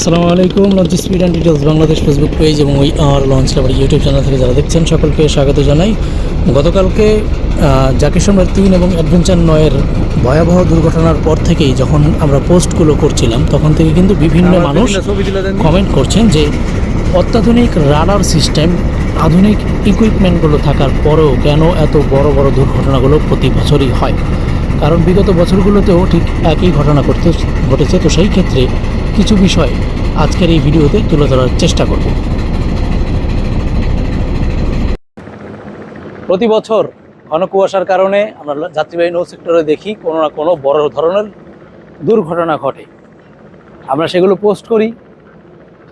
আসসালামু আলাইকুম launch speed and details Bangladesh Facebook page এবং ওই আর লঞ্চ আবার ইউটিউব চ্যানেল থেকে যারা দেখছেন সকলকে স্বাগত জানাই। গতকালকে জাকির সম্রাট তিন এবং অ্যাডভেঞ্চার নয়ের ভয়াবহ দুর্ঘটনার পর থেকেই যখন আমরা পোস্টগুলো করছিলাম তখন থেকে কিন্তু বিভিন্ন মানুষ কমেন্ট করছেন যে অত্যাধুনিক রাডার সিস্টেম আধুনিক ইকুইপমেন্টগুলো থাকার পরেও কেন এত বড় বড় দুর্ঘটনাগুলো প্রতি বছরই হয়? কারণ বিগত বছরগুলোতেও ঠিক একই ঘটনা ঘটতে ঘটেছে। তো সেই ক্ষেত্রে কিছু বিষয় আজকের এই ভিডিওতে তুলে ধরার চেষ্টা করব। প্রতি বছর ঘন কুয়াশার কারণে আমরা যাত্রীবাহী নৌ সেক্টরে দেখি কোনো না কোনো বড় ধরনের দুর্ঘটনা ঘটে। আমরা সেগুলো পোস্ট করি,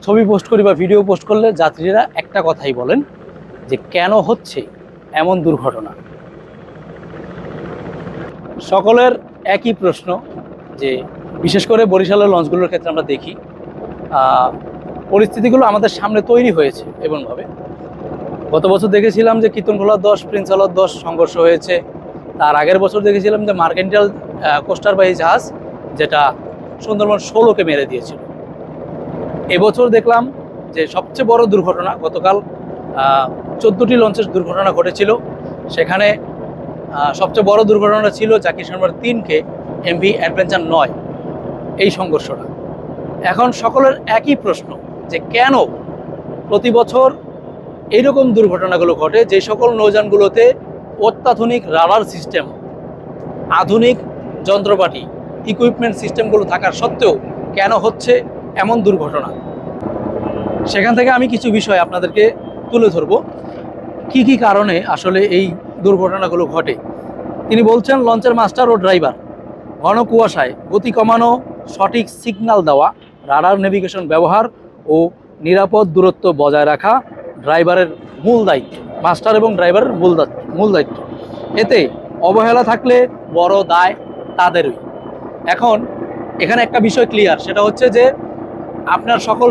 ছবি পোস্ট করি বা ভিডিও পোস্ট করলে যাত্রীরা একটা কথাই বলেন যে কেন হচ্ছে এমন দুর্ঘটনা? সকলের একই প্রশ্ন যে বিশেষ করে বরিশালের লঞ্চগুলোর ক্ষেত্রে আমরা দেখি পরিস্থিতিগুলো আমাদের সামনে তৈরি হয়েছে এমনভাবে। গত বছর দেখেছিলাম যে কীর্তনখোলা দশ প্রিন্সলার দশ সংঘর্ষ হয়েছে। তার আগের বছর দেখেছিলাম যে মার্কেন্টাল কোস্টারবাহী জাহাজ যেটা সুন্দরবন ষোলোকে মেরে দিয়েছিল। এবছর দেখলাম যে সবচেয়ে বড় দুর্ঘটনা গতকাল চোদ্দোটি লঞ্চের দুর্ঘটনা ঘটেছিল। সেখানে সবচেয়ে বড় দুর্ঘটনা ছিল জাকির শর্মার তিনকে এমভি অ্যাডভেঞ্চার নয় এই সংঘর্ষটা। এখন সকলের একই প্রশ্ন যে কেন প্রতি বছর এইরকম দুর্ঘটনাগুলো ঘটে যে সকল নৌযানগুলোতে অত্যাধুনিক রাডার সিস্টেম, আধুনিক যন্ত্রপাতি ইকুইপমেন্ট সিস্টেমগুলো থাকার সত্ত্বেও কেন হচ্ছে এমন দুর্ঘটনা? সেখান থেকে আমি কিছু বিষয় আপনাদেরকে তুলে ধরব। কি কি কারণে আসলে এই দুর্ঘটনাগুলো ঘটে। তিনি বলছেন, লঞ্চের মাস্টার ও ড্রাইভার, ঘন কুয়াশায় গতি কমানো, সঠিক সিগন্যাল দেওয়া, রাডার নেভিগেশন ব্যবহার ও নিরাপদ দূরত্ব বজায় রাখা ড্রাইভারের মূল দায়িত্ব, মাস্টার এবং ড্রাইভারের মূল দায়িত্ব মূল দায়িত্ব। এতে অবহেলা থাকলে বড় দায় তাদেরই। এখন এখানে একটা বিষয় ক্লিয়ার সেটা হচ্ছে যে আপনার সকল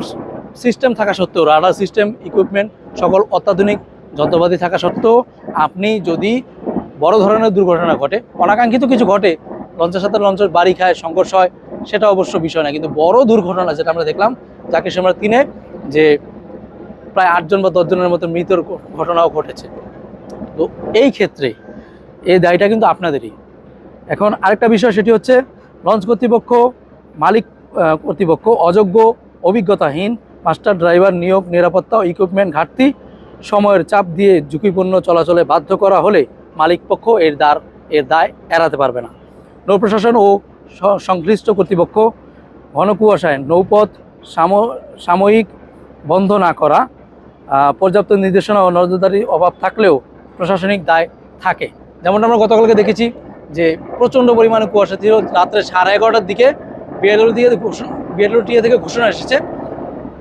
সিস্টেম থাকা সত্ত্বেও, রাডার সিস্টেম ইকুইপমেন্ট সকল অত্যাধুনিক যন্ত্রপাতি থাকা সত্ত্বেও আপনি যদি বড় ধরনের দুর্ঘটনা ঘটে, অনাকাঙ্ক্ষিত কিছু ঘটে, লঞ্চের সাথে লঞ্চের বাড়ি খায়, সংঘর্ষ হয়, সেটা অবশ্য বিষয় না। কিন্তু বড় দুর্ঘটনা যেটা আমরা দেখলাম যাকে আমরা তিনে যে প্রায় আটজন বা দশজনের মতো মৃত্যুর ঘটনাও ঘটেছে। তো এই ক্ষেত্রে এই দায়টা কিন্তু আপনাদেরই। এখন আরেকটা বিষয় সেটি হচ্ছে, লঞ্চ কর্তৃপক্ষ, মালিক কর্তৃপক্ষ অযোগ্য, অভিজ্ঞতাহীন, মাস্টার ড্রাইভার নিয়োগ, নিরাপত্তা ও ইকুইপমেন্ট ঘাটতি সময়ের চাপ দিয়ে ঝুঁকিপূর্ণ চলাচলে বাধ্য করা হলে মালিকপক্ষ এর দ্বার এর দায় এড়াতে পারবে না। নৌ প্রশাসন ও সংশ্লিষ্ট কর্তৃপক্ষ ঘন কুয়াশায় নৌপথ সাম- সাময়িক বন্ধ না করা পর্যাপ্ত নির্দেশনা ও নজরদারির অভাব থাকলেও প্রশাসনিক দায় থাকে। যেমন আমরা গতকালকে দেখেছি যে প্রচণ্ড পরিমাণে কুয়াশা ছিল, রাত্রে সাড়ে এগারোটার দিকে বিএলও দিয়ে বিএলও টিএ থেকে ঘোষণা এসেছে।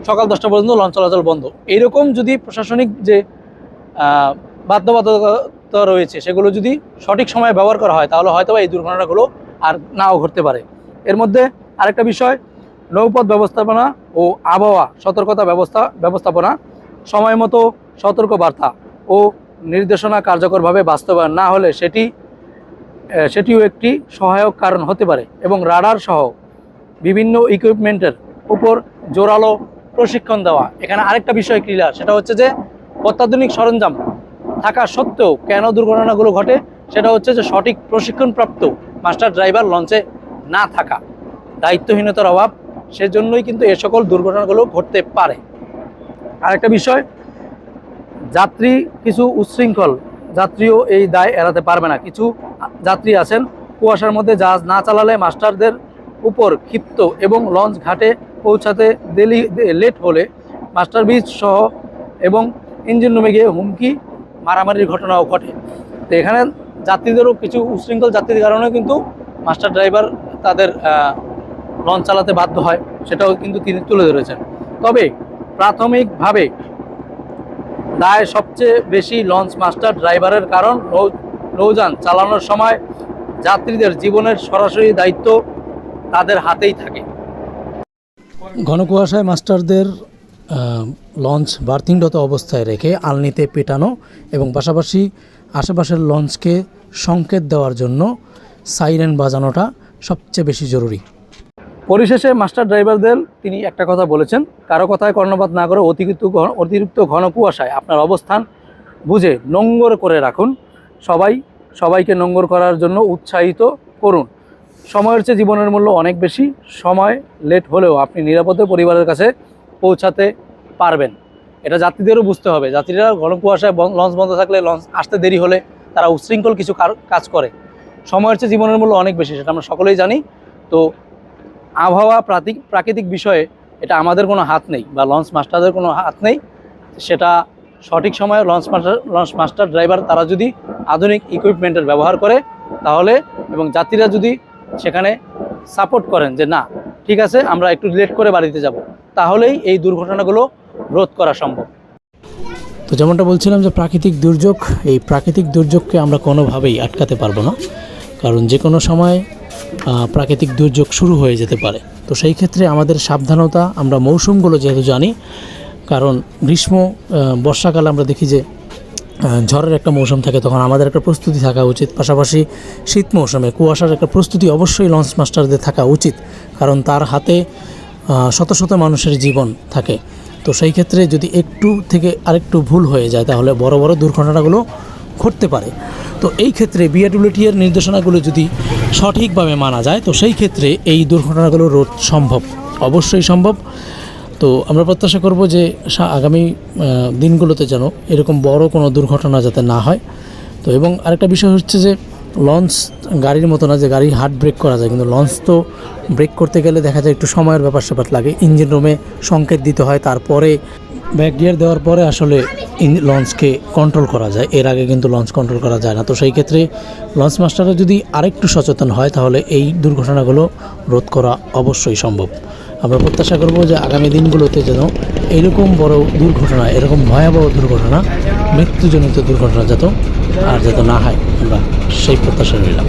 সকাল দশটা পর্যন্ত লঞ্চ চলাচল বন্ধ। এইরকম যদি প্রশাসনিক যে বাধ্যবাধকতা রয়েছে, সেগুলো যদি সঠিক সময়ে ব্যবহার করা হয়, তাহলে হয়তো এই দুর্ঘটনাগুলো আর নাও ঘটতে পারে। এর মধ্যে আরেকটা বিষয়, নৌপথ ব্যবস্থাপনা ও আবহাওয়া সতর্কতা ব্যবস্থা, ব্যবস্থাপনা সময় মতো সতর্ক বার্তা ও নির্দেশনা কার্যকরভাবে বাস্তবায়ন না হলে সেটি সেটিও একটি সহায়ক কারণ হতে পারে এবং রাডার সহ বিভিন্ন ইকুইপমেন্টের উপর জোরালো প্রশিক্ষণ দেওয়া। এখানে আরেকটা বিষয় ক্লিয়ার সেটা হচ্ছে যে অত্যাধুনিক সরঞ্জাম থাকা সত্ত্বেও কেন দুর্ঘটনাগুলো ঘটে? সেটা হচ্ছে যে সঠিক প্রশিক্ষণপ্রাপ্ত মাস্টার ড্রাইভার লঞ্চে না থাকা। দায়িত্বহীনতার অভাব, সেজন্যই কিন্তু এ সকল দুর্ঘটনাগুলো ঘটতে পারে। আরেকটা বিষয়, যাত্রী কিছু উচ্ছৃঙ্খল, যাত্রীও এই দায় এড়াতে পারবে না। কিছু যাত্রী আছেন, কুয়াশার মধ্যে জাহাজ না চালালে মাস্টারদের উপর ক্ষিপ্ত এবং লঞ্চ ঘাটে পৌঁছাতে দেরি লেট হলে মাস্টার বীজ সহ এবং ইঞ্জিন রুমে গিয়ে হুমকি মারামারির ঘটনাও ঘটে। তো এখানে যাত্রীদেরও কিছু উচ্ছৃঙ্খল যাত্রীর কারণে কিন্তু মাস্টার ড্রাইভার তাদের লঞ্চ চালাতে বাধ্য হয়, সেটাও কিন্তু তিনি তুলে ধরেছেন। তবে প্রাথমিকভাবে দায় সবচেয়ে বেশি লঞ্চ মাস্টার ড্রাইভারের কারণ নৌযান চালানোর সময় যাত্রীদের জীবনের সরাসরি দায়িত্ব তাদের হাতেই থাকে। ঘন কুয়াশায় মাস্টারদের লঞ্চ বার্থিংরত অবস্থায় রেখে আলনিতে পেটানো এবং পাশাপাশি আশেপাশের লঞ্চকে সংকেত দেওয়ার জন্য সাইরেন বাজানোটা সবচেয়ে বেশি জরুরি। পরিশেষে মাস্টার ড্রাইভারদের তিনি একটা কথা বলেছেন, কারও কথায় কর্ণপাত না করে অতিরিক্ত অতিরিক্ত ঘন কুয়াশায় আপনার অবস্থান বুঝে নোঙ্গর করে রাখুন। সবাই সবাইকে নোঙ্গর করার জন্য উৎসাহিত করুন। সময়ের চেয়ে জীবনের মূল্য অনেক বেশি, সময় লেট হলেও আপনি নিরাপদে পরিবারের কাছে পৌঁছাতে পারবেন। এটা যাত্রীদেরও বুঝতে হবে। যাত্রীরা ঘন কুয়াশায় লঞ্চ বন্ধ থাকলে লঞ্চ আসতে দেরি হলে তারা উচ্ছৃঙ্খল কিছু কাজ করে। সময়ের চেয়ে জীবনের মূল্য অনেক বেশি, সেটা আমরা সকলেই জানি। তো আবহাওয়া প্রাকৃতিক প্রাকৃতিক বিষয়ে এটা আমাদের কোনো হাত নেই বা লঞ্চ মাস্টারদের কোনো হাত নেই। সেটা সঠিক সময়ে launch master launch master driver তারা যদি আধুনিক ইকুইপমেন্টের ব্যবহার করে, তাহলে এবং যাত্রীরা যদি সেখানে সাপোর্ট করেন যে, না, ঠিক আছে, আমরা একটু লেট করে বাড়িতে যাব। তাহলেই এই দুর্ঘটনাগুলো রোধ করা সম্ভব। তো যেমনটা বলছিলাম যে, প্রাকৃতিক দুর্যোগ, এই প্রাকৃতিক দুর্যোগকে আমরা কোনোভাবেই আটকাতে পারব না। কারণ যে কোনো সময় প্রাকৃতিক দুর্যোগ শুরু হয়ে যেতে পারে। তো সেই ক্ষেত্রে আমাদের সাবধানতা, আমরা মৌসুমগুলো যেহেতু জানি, কারণ গ্রীষ্ম বর্ষাকালে আমরা দেখি যে ঝড়ের একটা মৌসুম থাকে, তখন আমাদের একটা প্রস্তুতি থাকা উচিত। পাশাপাশি শীত মৌসুমে কুয়াশার একটা প্রস্তুতি অবশ্যই লঞ্চ মাস্টারদের থাকা উচিত, কারণ তার হাতে শত শত মানুষের জীবন থাকে। তো সেই ক্ষেত্রে যদি একটু থেকে আরেকটু ভুল হয়ে যায়, তাহলে বড় বড় দুর্ঘটনাগুলো ঘটতে পারে। তো এই ক্ষেত্রে বিআরডব্লিউটি এর নির্দেশনাগুলো যদি সঠিকভাবে মানা যায়, তো সেই ক্ষেত্রে এই দুর্ঘটনাগুলো রোধ সম্ভব। অবশ্যই সম্ভব। তো আমরা প্রত্যাশা করব যে আগামী দিনগুলোতে যেন এরকম বড় কোনো দুর্ঘটনা যাতে না হয়। তো এবং আরেকটা বিষয় হচ্ছে যে, লঞ্চ গাড়ির মতো না যে গাড়ি হার্ড ব্রেক করা যায়, কিন্তু লঞ্চ তো ব্রেক করতে গেলে দেখা যায় একটু সময়ের ব্যাপার স্যাপার লাগে। ইঞ্জিন রুমে সংকেত দিতে হয়, তারপরে ব্যাক গিয়ার দেওয়ার পরে আসলে লঞ্চকে কন্ট্রোল করা যায়। এর আগে কিন্তু লঞ্চ কন্ট্রোল করা যায় না। তো সেই ক্ষেত্রে লঞ্চ মাস্টাররা যদি আরেকটু সচেতন হয়, তাহলে এই দুর্ঘটনাগুলো রোধ করা অবশ্যই সম্ভব। আমরা প্রত্যাশা করব যে আগামী দিনগুলোতে যেন এরকম বড় দুর্ঘটনা, এরকম ভয়াবহ দুর্ঘটনা, মৃত্যুজনিত দুর্ঘটনা যাতে আর যাতে না হয়। আমরা সেই প্রত্যাশা রইলাম।